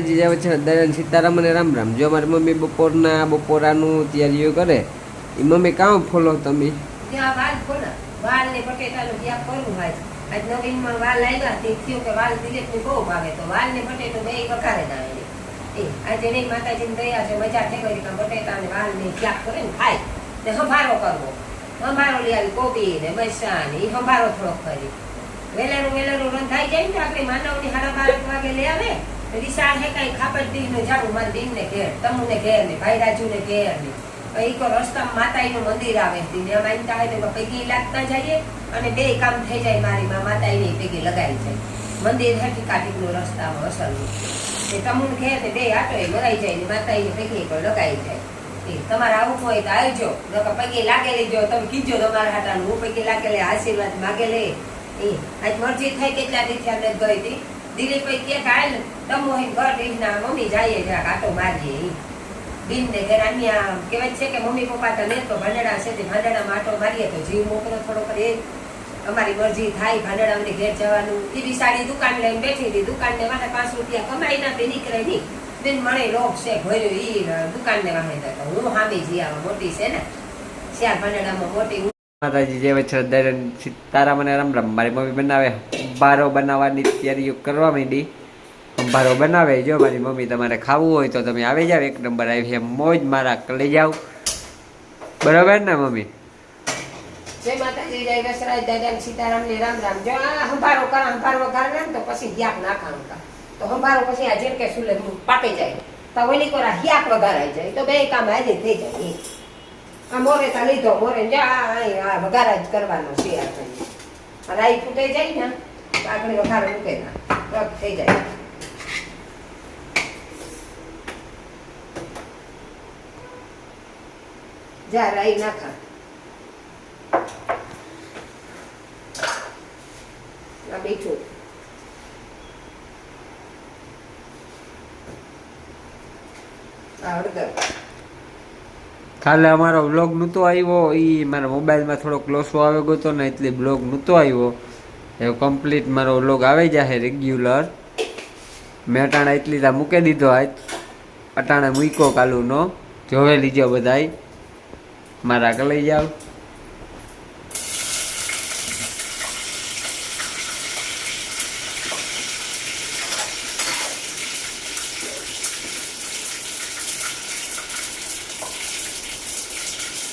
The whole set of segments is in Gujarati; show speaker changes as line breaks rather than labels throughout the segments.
જાય છે દયાન સીતારામ અને રામ રામ. જો મારી મમ્મી બપોરના બપોરાનું તૈયારીઓ કરે એ મમ્મી કામ ફોલો તમે?
સંભારો કરવો. સંભારો લઈ આવી કોબી ને બસા ને એ સંભારો થોડોક કરી. વેલાનું વેલાનું રંધાઈ જાય ને આપણે માનવની સાડા બાર વાગે લઈ આવે. વિશાળ હે કઈ ખાપટ દીવ ને જાડું મારી દીવ ને ઘેર તમુ ને ઘેર ને ભાઈ રાજુ ને ઘેર ને. પછી કો રસ્તામાં માતાજીનું મંદિર આવે છે. ને એમાં એમ થાય તો પૈકી લાગતા જઈએ અને બે કામ થઈ જાય મારી માં માતાજીની પૈકી લગાવી જાય. મંદિર હેઠી રસ્તા રસ્તામાં અસલનું એ તમુન ઘેર ને બે આટો એ મરાઈ જાય ને માતાજીની પૈકી કોઈ લગાવી જાય. એ તમારે આવું હોય તો આવજો, નકર પૈકી લાગેલી જો તમે કીજો તમારા હાટાનું, હું પૈકી લાગેલી આશીર્વાદ માગે લે. એ, આજ મરજી થઈ કેટલા દી થયા નથી ગઈ હતી દિલીપ ભાઈ કે કાલ, તમો ઘર રીતના મમ્મી જઈએ જરાક આટો મારીએ ઈ. બિન ને ઘર આમિયા કહેવાય છે કે મમ્મી પપ્પા તો લેતો, ભાંડડા છે તે ભાંડડામાં આટો મારીએ તો જીવ મોકલો થોડો કરે અમારી મરજી થાય અમને ઘેર જવાનું. એ બિસાડી દુકાન લઈને બેઠી હતી દુકાન ને વાહે પાંચ રૂપિયા કમાઈ ના તે નીકળે નહીં બેન મને રોગ છે, ભર્યો ઈ દુકાન ને વાહે તો હું હામી જી આવા મોટી છે ને. શિયાર ભાંડડામાં મોટી
માતાજી જે દયાન સીતારામ અને રામ રામ મમ્મી બનાવે. અંભારો બનાવવાની તૈયારીઓ કરવા માંડી. અંભારો બનાવે. જો મારી મમ્મી તમારે ખાવું હોય તો તમે આવી જાવ. એક નંબર આવી છે મોજ મારા લઈ જાવ. બરાબર ને મમ્મી?
ને રામ રામ. ને પછી હિયાક નાખાનું કા તો હંભારો જાય. તો ઓલી કોરા હિયાક વગાડાઈ જાય. તો બે કામ આજે થઈ જાય. આ મોરે તો લીધો, મોરે જા આ વઘારા જ કરવાનો છે આ આ રાઈ ફૂટાઈ જાય ને, આગળ વઘારો મૂકે ના, રફ થઈ જાય. જા, રાઈ નાખા. આ મીઠું આ હળદર
કાલે અમારો બ્લોગ નહોતો આવ્યો એ મારા મોબાઈલમાં થોડોક લોસો આવ્યો ગયો હતો ને એટલે બ્લોગ નહોતો આવ્યો. એ કમ્પ્લીટ મારો બ્લોગ આવી જશે રેગ્યુલર મેં અટાણા એટલી ત્યાં મૂકી દીધો આજ. અટાણા મૂક્યો કાલુનો. જોવે લીજો બધાય. મારા લઈ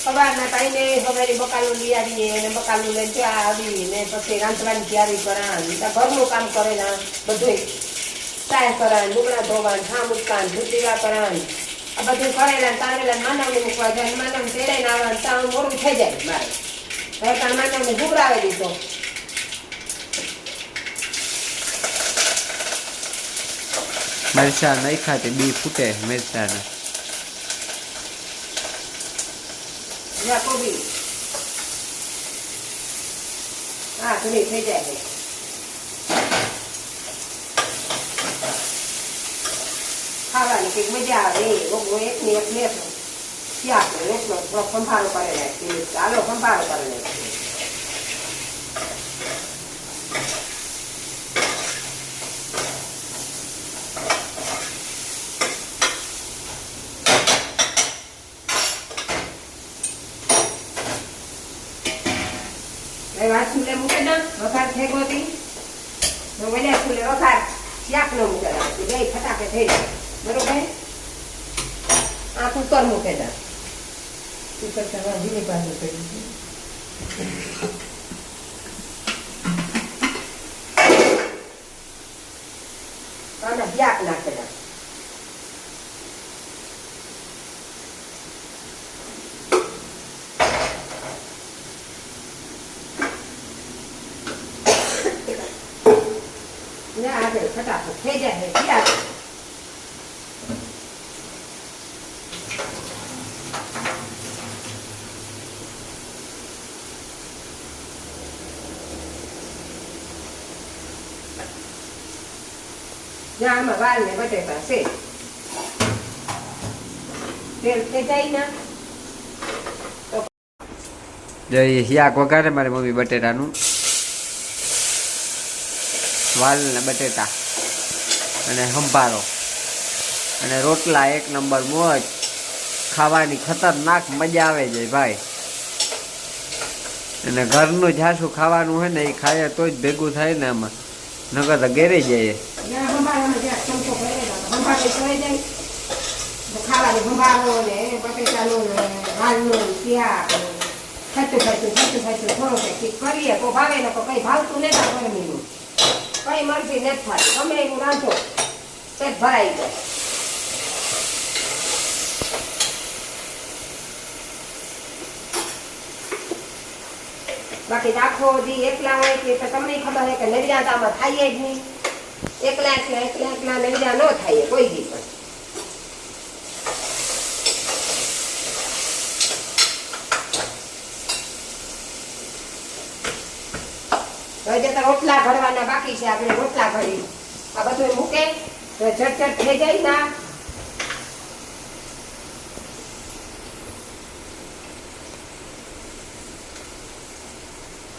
સવારના ટાઈમે સવારે બકાલું લઈ આવીએ અને બકાલું લઈને ત્યાં આવી ને પછી રાંધવાની તૈયારી કરાવી ઘરનું કામ કરેલા બધું ચાય કરાન લુગડા ધોવાન ઠામ ઉટકાન ધૂતીવા કરાવી આ બધું કરેલા તારેલા માનવને મૂકવા જાય માનવ તેડાઈને આવવાનું ત્યાં મોડું થઈ જાય. મારે હવે ત્યાં માનવને ઘૂબરાવી દીધો
મરચા નહીં ખાતી બી ફૂટે મરચાના.
જ્યાં કોબી હા ઘણી થઈ જાય છે. ખાવાની કંઈક મજા આવે. એ એકની એક ને એટલો થોડો સંભાળો કરે નાખી ચાલો, સંભાળો કરે નાખી એ વાત સુલે મૂકે ના વઘાર થઈ ગયો તી તો વલે સુલે વઘાર શાક નો મૂકે ના બે ફટાકે થઈ જાય બરોબર આ કુકર મૂકે ના કુકર કરવા ધીરે બાજુ કરી આના શાક નાખે ના ને આગળ ફટાફટ થઈ જાય છે શાક ના, આમાં વાલ ને બટેટા છે તેલ થઈ જાય ના.
જો એ મારી મમ્મી બટેટાનું. વાલ ને બટેટા. અને સંભારો અને રોટલા એક નંબર મોજ. ખાવાની ખતરનાક મજા આવે છે ભાઈ. અને ઘરનું જાસું ખાવાનું હોય ને એ ખાઈએ તો જ ભેગું થાય ને આમાં. નગર તો ઘેરે જઈએ.
જ્યાં સંભાળામાં જ્યાં ચમચો ભરેલો હતો, સંભાળે જાય. ખાવાનું સંભાળો ને બટેટાનું ને વાલનું ત્યાં ને ખાતું ખાતું ખાતું ખાતું થોડું કંઈક કરીએ. તો ભાવે ને કંઈ ભાવતું નથી ગરમીનું. કંઈ મરજી નથી થાય. ગમે એનું રાંધો પેટ ભરાઈ બાકી રાખો દી એકલા હોય કે તમને ખબર છે કે નવજાતામાં થાય જ નહીં. એકલા એકલા એકલા એકલા નવજા ન થાય કોઈ દી પણ. હવે રોટલા ઘડવાના બાકી છે, આપણે રોટલા ઘડી આ બધું મૂકે, તો ઝટઝટ થઈ જાય ના.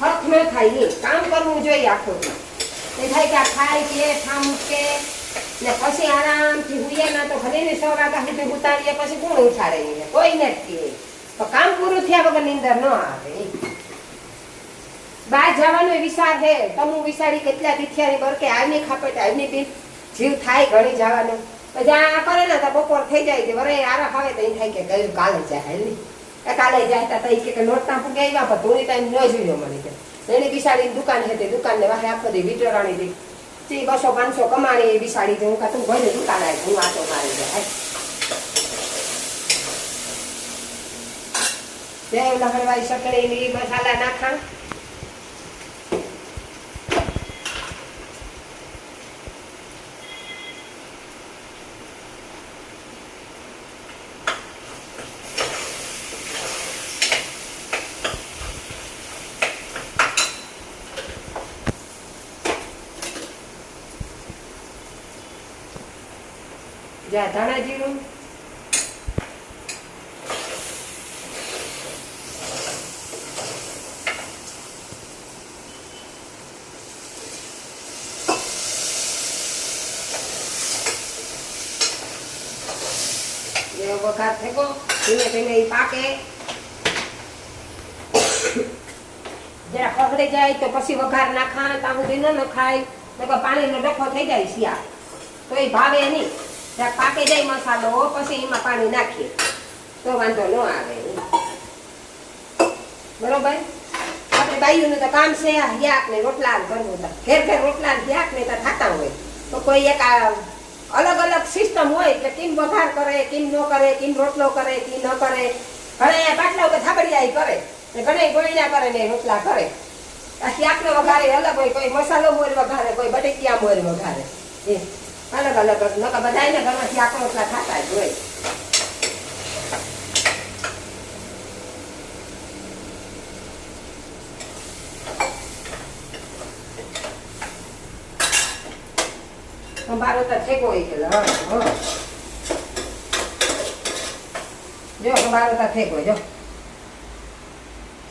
હક ન થાય, એ કામ કરવું જોઈએ આખું થાય કે ખાય પીએ ઠામ મૂકે ને પછી આરામથી હુઈએ, ના તો ભલે ને સો વાગ્યા સુધી ઉતારીએ, પછી કોણ ઉઠાડે કોઈ નથી તો કામ પૂરું થયા વગર નીંદર ન આવે. બહાર જવાનો વિચાર છે. તમું વિચારી કેટલા તીથિયાની બરકે આજની ખાપે તો આજની બી જીવ થાય ઘણી જવાનું. પછી કરે ને તો બપોર થઈ જાય છે. વરે આરા ખાવે તો એ થાય કે ગયું કાલે જાય હાલ કાલે જાય તો કે નોટના ફૂગે આવ્યા, પણ ધોરી ટાઈમ ન જોયો મને. કે એની બિસાડીની દુકાન છે તે દુકાનને વાહે આખો દી વિટરાણી દે. તે બસો પાંચસો કમાણી એ બિસાડી દે. હું કા તું ઘરે દુકાન આવી હું વાતો મારી જાય જય લહણવાઈ સકડે મસાલા નાખા. જા, ધાણા જીરું. વઘાર ફેંકો ધીમે ધીમે એ પાકે. જરા ખખડી જાય તો પછી વઘાર નાખા ત્યાં સુધી ન નકર પાણીનો ડખો થઈ જાય શિયા તો એ ભાવે નહીં. જ્યાં પાકી જાય મસાલો પછી એમાં પાણી નાખીએ. તો વાંધો ન આવે. બરોબર? આપણે બાઈઓનું તો કામ છે, આ ને રોટલા કરવું તો ઘેર ઘેર રોટલા ને યાક ને તો થતા હોય. તો કોઈ એક અલગ અલગ સિસ્ટમ હોય એટલે કેમ વઘાર કરે, કેમ ન કરે, કેમ રોટલો કરે, કેમ ન કરે. ઘણા પાટલા ઉપર થાબડિયા કરે ઘણા ગોળીના કરે ને રોટલા કરે આ આપણે વઘારે અલગ હોય, કોઈ મસાલો મોર વઘારે, કોઈ બટેકિયા મોર વઘારે. એ. અલગ અલગ નકર બધાયને ઘરમાં શાક રોટલા ખાતા જ હોય સંભારો તો ઠેકો હોય કે હ હ જો સંભારો તો ઠેકો જો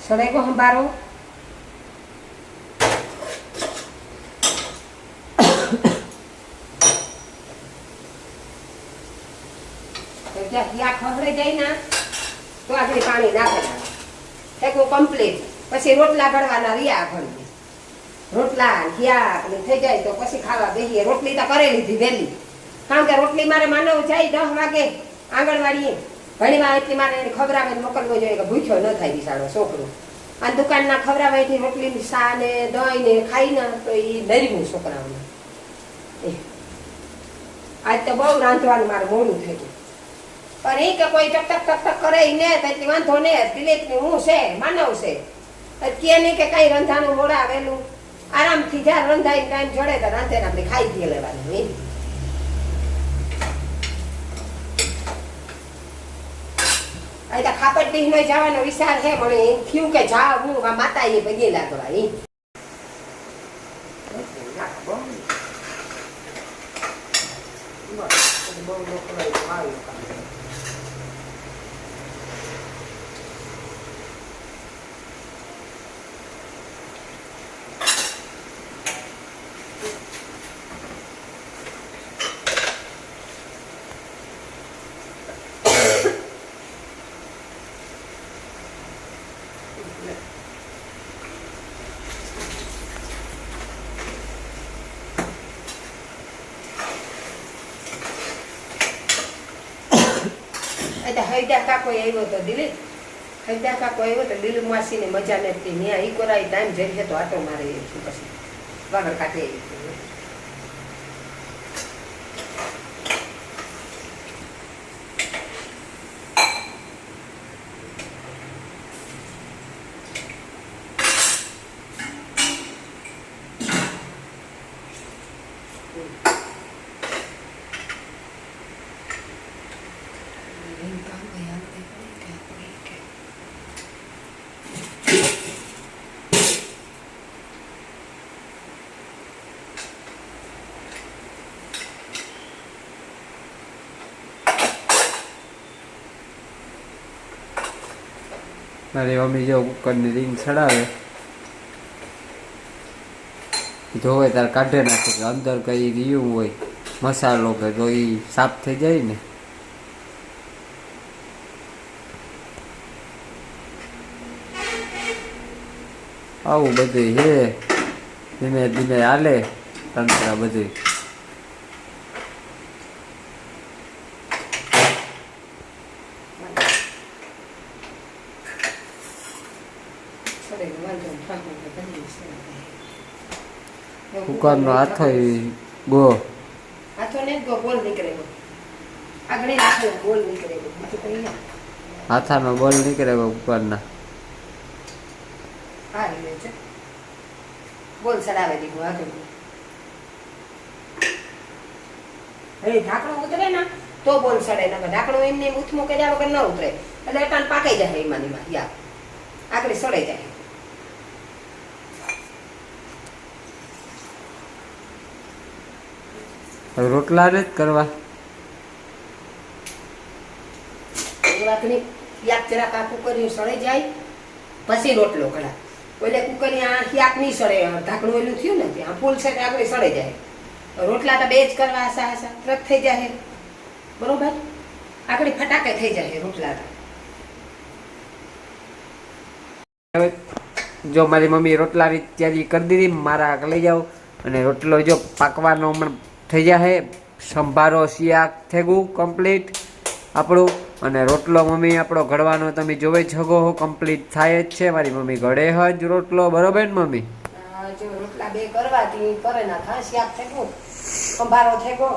સળેગો સંભારો જ્યાં ખખડે જાય ને તો આગળ પાણી નાખે. ઠેકો કમ્પ્લીટ પછી રોટલા ઘડવાના રહ્યા ઘડી રોટલા ને થઈ જાય તો પછી ખાવા બેસીએ રોટલી તો કરે લીધી વહેલી. કારણ કે રોટલી મારે માનવ જાય દસ વાગે આંગણવાડીએ. ઘણી વાર એટલી મારે એને ખવડાવે મોકલવો જોઈએ કે ભૂખ્યો ન થાય બિસાડો છોકરો. આ દુકાનના ખવડાવાયથી રોટલી સા ને, દહીં ને ખાઈ ને તો એ નરવું છોકરાઓને. આજ તો બહુ રાંધવાનું મારે મોડું થઈ ગયું. પણ એ કે કોઈ ટક ટક ટક ટક કરે ને એટલી વાંધો ને દિલીપ હું છે, માનવ છે. કે નહીં કે કઈ રંધાનું મોડા આવેલું આરામથી જ્યાં રંધાઈ ટાઈમ જોડે તો રાંધે ને આપણે ખાઈ પી લેવાનું એ તો ખાપટ દીહ નો જવાનો વિચાર છે, પણ એમ થયું કે જા, હું આ માતા એ પગે લાગવા એ બહુ લોકો આવ્યું એટલે હૈદા કાકો આવ્યો તો દિલીપ હૈદા કાકો આવ્યો તો દિલીપ માસીને મજા નથી ત્યાં ઈ કોરાઈ ટાઈમ જઈ તો આટો મારે પછી? વગર કાઢે
મારી મમ્મી જો કુકરની રીંગ ચડાવે. જોવે ત્યારે કાઢે નાખે અંદર કઈ રહ્યું હોય, મસાલો કે તો એ સાફ થઈ જાય ને. આવું બધું હે. ધીમે ધીમે હાલે તંત્ર બધું
છોડે ને વાંધો નહીં, ફાંકો ને બધી છે. એવું
કુકરનો હાથો ગો.
હાથો ને ગો- ગોળ નીકળે આગળ હાથો ગોળ નીકળે ગો. બીજું ના.
હાથાનો બોલ નીકળે કુકરના
આ રીતે છે. બોલ ચડાવી દીધું આગળ હવે ઢાંકણું ઉતરે ને તો બોલ સડે ને ઢાંકણું એમને એમ ઉથમું કર્યા વગર ન ઉતરે. એટલે પાકાઈ જાય એમાં યા. આગળ સડે જાય.
રોટલા જ કરવા.
યાક જરાક આ કુકરિયું સળે જાય પછી રોટલો કડા એટલે કુકરની આ યાક નહીં સળે ઢાંકણું એલું થયું ને ત્યાં ફૂલ છે તે આગળ સળે જાય. રોટલા તો બે જ કરવા આશા આશા તરત થઈ જાય. બરોબર? આકડી ફટાકે થઈ જાય રોટલા તો.
જો મારી મમ્મી રોટલાની તૈયારી કરી દીધી મારા આગળ લઈ જાઓ. અને રોટલો જો પાકવાનો હમણાં થઈ જશે સંભારો શિયાક થઈ ગયું કમ્પ્લીટ આપણું અને રોટલો મમ્મી આપણો ઘડવાનો તમે જોવે છગો હો કમ્પ્લીટ થાય જ છે. મારી મમ્મી ઘડે જ રોટલો, બરોબર ને મમ્મી?
રોટલા બે કરવાથી કરે ના ખા શાક થેગો. સંભારો થેગો.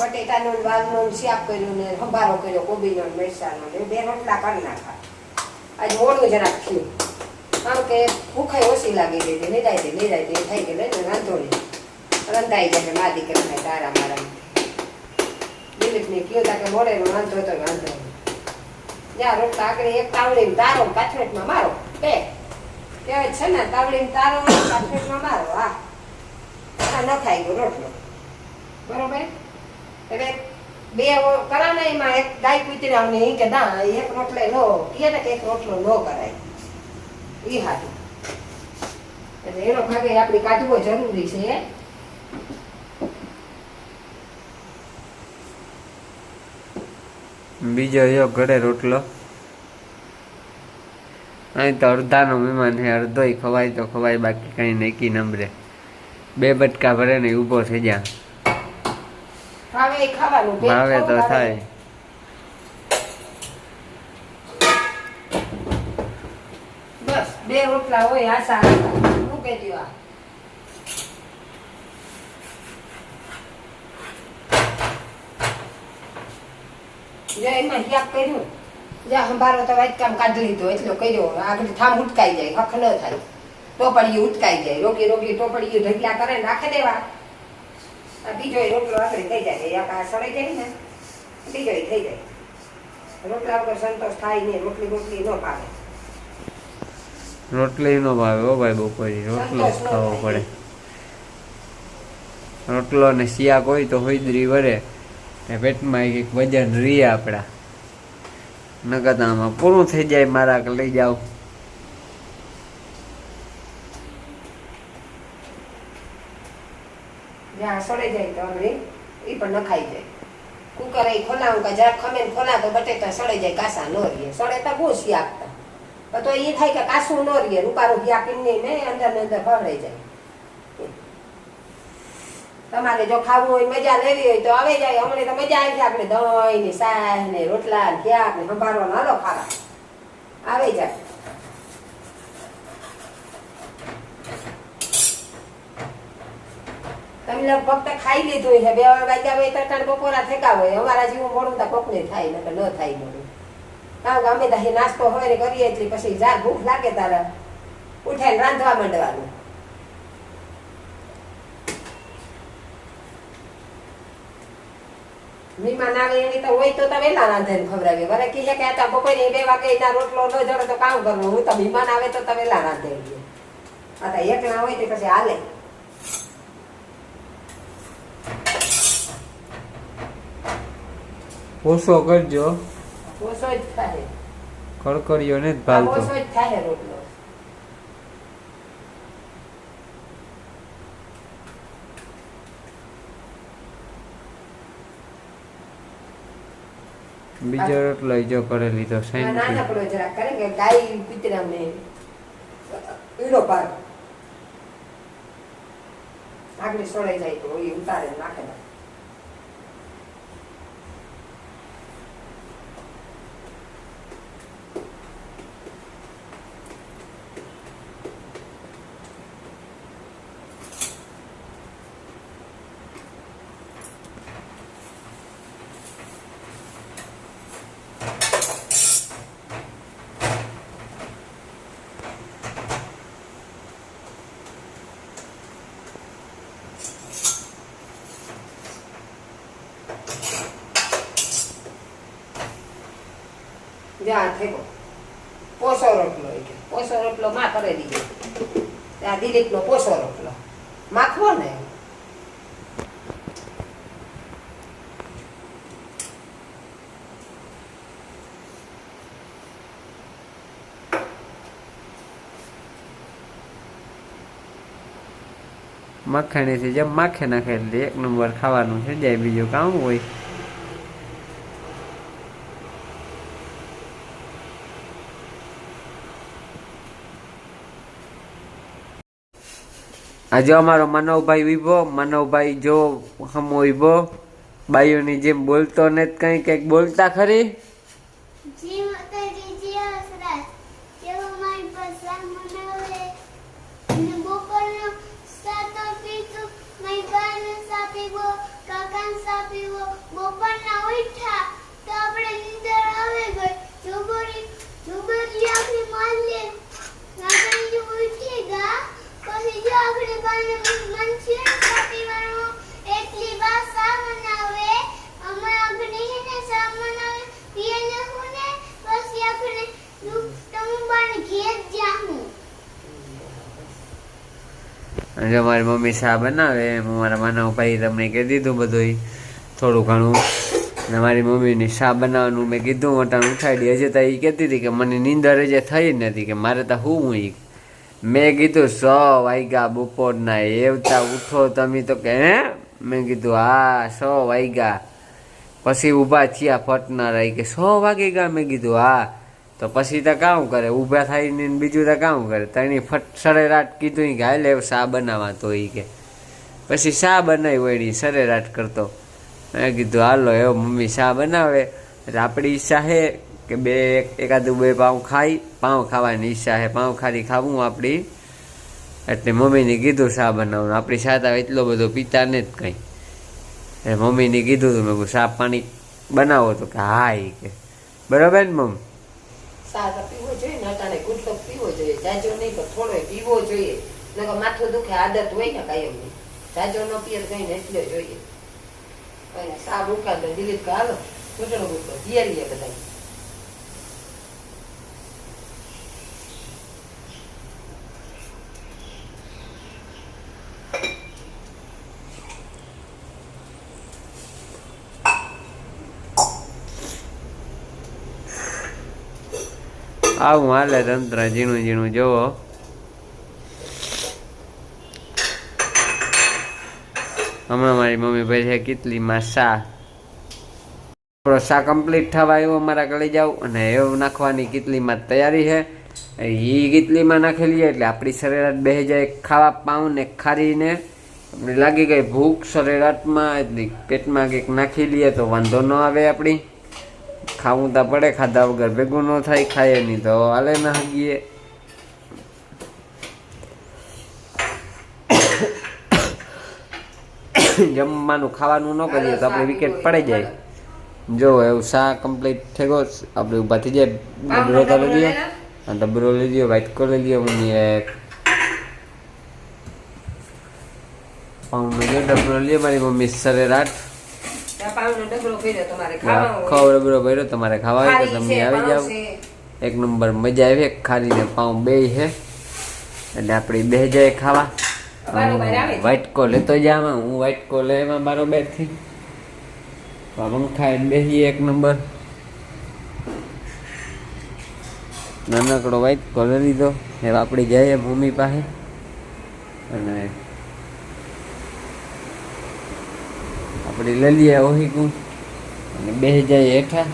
બટેટાનું ને વાલનું કર્યું ને સંભારો કર્યો, કોબીનો મરચાંનો બે રોટલા કરી નાખા. આજે મોડું જરાક થયું. કારણ કે ભૂખાઈ ઓછી લાગી ગઈ નહીં હતી નિરાય થઈ ગઈ ને વાંધો નહીં. રંધાઈ જાય મા દીકરાને તારા મારા દિલીપને કયો તા કે મોડે વાંધો તો વાંધો જ્યાં રોટલા આગળ એક તાવડી તારો કાથરેટમાં મારો. બે. કહેવાય છે ને તાવડી તારો કાથરેટમાં મારો. હા. આ ન થાય ગયો રોટલો. બરોબર? એટલે બે કરા ને એમાં એક ગાય કૂતરા ને ઈ કે ના એક રોટલે નો કહે ને કે એક રોટલો નો કરાય. ઈ હાથું એટલે એનો ભાગે આપણે કાઢવો જરૂરી છે.
બીજો યો ઘડે રોટલો. અહીં તો અડધાનો મહેમાન છે અડધોય ખવાય તો ખવાય બાકી કઈ નક્કી નંબરે. બે બટકા ભરે ને ઊભો થઈ જા.
ભાવે
તો થાય.
બસ બે રોટલા હોય આશા આશા મૂકી જો એમાં હિયાક કર્યું. જ્યાં સંભારો તો વાટકામ કાઢી લીધો એટલો કર્યો. આગળ થામ ઉટકાઈ જાય હખ ન થાય. ટોપડીયું ઉટકાઈ જાય રોગી રોગી ટોપડીયું ઢગલા કરે નાખી દેવા. આ બીજો રોટલો આગળ થઈ જાય આ સડાઈ જાય ને બીજો થઈ જાય. રોટલા વગર સંતોષ થાય નહીં રોટલી રોટલી ન પાવે
રોટલી નો ભાવે હો ભાઈ બપોરી રોટલો ખાવો પડે. રોટલો ને શિયાક હોય તો હોઈદરી વરે. પેટમાં એક વજન રીએ આપણા. નકર આમાં પૂરું થઈ જાય, મારા લઈ જાઓ.
જ્યાં સડે જાય તો એ પણ નખાઈ જાય. કુકર એ ખોલાવું કે જરાક ખમે ખોલા તો બટેટા સડે જાય, કાસા ન રીએ સડે તો બહુ આપતા તો એ થાય કે કાસું ન રીએ રૂપારું આપીને ને અંદર ને અંદર ભરાઈ જાય. તમારે જો ખાવું હોય, મજા લેવી હોય તો આવે જાય. અમને તો મજા આવી જાય. આપણે દહીં ને સાહ ને રોટલા ને ક્યાંક ને સંભાળવાનો હાલો ખાવા. આવે જાય. તમે લગભગ તો ખાઈ લીધું છે બે વાગ્યા હોય તો ત્રણ બપોરા થેકા હોય. અમારા જેવું મોડું તો કોકને થાય, નકર ન થાય મોડું. કારણ કે અમે તો નાસ્તો હોય ને કરીએ એટલે પછી જા, ભૂખ લાગે તારે. ઉઠાઈને રાંધવા માંડવાનું. મહેમાન આવે એની તો હોય તો તો વેલા રાંધે ખવડાવે વરે કહે કે આ બપોરે બે વાગે એના રોટલો ન જડે તો કામ કરવું હું તો મહેમાન આવે તો તો વેલા રાંધે આ તો એકલા હોય તે પછી હાલે.
ઓછો કરજો.
ઓછો જ થાય.
કડકડીઓ ને જ
આ ઓછો જ થાય રોટલો.
બીજો રોટલો જો કરી લીધો
આ
ના
પડો જરાક કરે કે ગાય કૂતરાને ઈડો પાર આગળ સોળાઈ જાય તો એ ઉતારે નાખે. જ્યાં થેકો
જેમ માખે નાખે એટલે એક નંબર ખાવાનું છે જાય બીજું કામ હોય. આજે અમારો માનવભાઈ વિભો માનવભાઈ જો હમો વિભો બાઈઓની જેમ બોલતો ને કઈ કંઈક બોલતા ખરી
જી માતાજી જી હસરાજ તેઓ મારી પસાર મનાવે અને બપોરનો સાતો પીધું મારી બાને સા પીવો કાકાને સા પીવો બપોરના ઉઠ્યા તો આપણે નીંદર આવે ગઈ જોગોરી જોગોરી આપણે માન લે આપણે જો ઉઠી ગયા પછી જો આપણે બાને મન છે સા પીવાનો એટલી બા સા બનાવે અમે આપણે એને સા બનાવે પીને હું ને પછી આપણે તમે બાને ઘેર જાહું
અને જો મારી મમ્મી શા બનાવે એમ મારા માનવભાઈ તમને કહી દીધું બધું થોડું ઘણું. ને મારી મમ્મીની શા બનાવવાનું મેં કીધું, વટાણ ઉઠાડી. હજી તો એ કહેતી હતી કે મને નીંદર હજી થઈ જ નથી, કે મારે તો હું હું ઈ. મેં કીધું, સો વાગ્યા બપોરના એવતા ઉઠો તમે તો કે, હે? મેં કીધું, હા, સો વાગ્યા પછી ઊભા થયા ફટનારા કે, સો વાગે ગયા મેં કીધું, હા. તો પછી તો કામ કરે, ઊભા થઈને બીજું તો કામ કરે. તણી ફટ સરેરાટ કીધું કે, હાલે, હવે શા બનાવવા તો એ કે, પછી શા બનાવી વળી? સરેરાટ કરતો. મેં કીધું, હાલો, એવો મમ્મી શા બનાવે? એટલે આપણી ઈચ્છા છે કે બે એક, એકાદું બે પાઉં ખાઈ, પાઉં ખાવાની ઈચ્છા છે પાઉં ખાલી ખાવું આપણી એટલે મમ્મીને કીધું, શા બનાવવાનું? આપણી સાતા એટલો બધો પીતા ને જ કંઈ. એ મમ્મીને કીધું હતું મેં શા પાણી બનાવો. તો કે, હા એ કે, બરાબર ને મમ
સા તો પીવો જોઈએ ને અટાણે ગુટલો પીવો જોઈએ. જાજો નહીં પણ થોડો પીવો જોઈએ. નકર માથું દુખે, આદત હોય ને કાયમની. જાજો ન પીએ કઈ ને એટલે જોઈએ. કઈ સાબ દો દિલીપ કે હાલો. ઘૂંટણો ગુટલો જીયારીએ બધા
આવું હાલે તંત્ર, ઝીણું ઝીણું, જોવો. હમણાં મારી મમ્મી ભાઈ છે કેટલીમાં સા આપણો શા કમ્પ્લીટ થવા આવ્યો, અમારા ગળી જાવ અને એવું નાખવાની કેટલીમાં તૈયારી છે? એ કેટલીમાં નાખેલી એટલે આપણી સરેરાશ બે જાય ખાવા પાઉં ને ખારીને આપણે લાગી ગઈ ભૂખ સરેરાટમાં એટલી પેટમાં કંઈક નાખી લઈએ તો વાંધો ન આવે આપણી. ખાવું તો પડે, ખાધા વગર ભેગું ન થાય, ખાઈએ નહીં તો હાલે ના હગીએ. જમવાનું ખાવાનું ન કરીએ તો આપણે વિકેટ પડી જાય. જો એવું શા કમ્પ્લીટ થઈ ગયો, આપણે ઊભા થઈ જાય. ડબરો તો લઈ લઈએ અને ડબરો લઈ લ્યો વ્હાઈટ કો લઈ લ્યો મમ્મી એક. પાઉંનો જો ડબરો લઈએ મારી મમ્મી સરેરાટ
પાવનો ડબરો
ભર્યો તમારે ખાવા હોય. તો
ખારી
તમે આવી જાઓ. એક નંબર મજા આવી ને પાઉં બે છે. એટલે આપણે બે જાય ખાવા.
બરોબર આવે છે.
વ્હાઈટ કો લેતો જામાં હું વ્હાઈટ કો લે એમાં બરોબરથી. પંખા બેસી એક નંબર. નાનકડો વ્હાઈટ કો લઈ લીધો. હવે જાય જઈએ મમ્મી પાસે. અને આપણે લલિયા ઓહી ઓહીકું અને બે જાય હેઠા.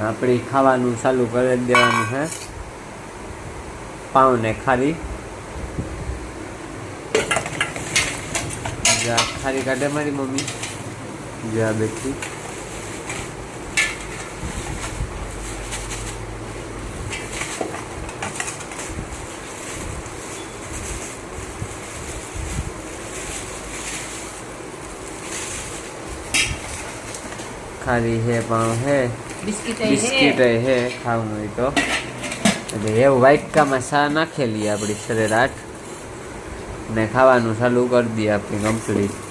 આપણે ખાવાનું ચાલુ કરી દેવાનું હે. પાઉં ને ખારી. જો, ખારી કાઢે મારી મમ્મી. જો, બેઠી. ખારી હે પાઉં હે.
બિસ્કિટ
હે. ખાવું હોય તો. એટલે એવું વાઇટકામાં સા નાખેલી આપણી સરેરાટ ને ખાવાનું ચાલુ કરી દઈએ આપણી કમ્પ્લીટ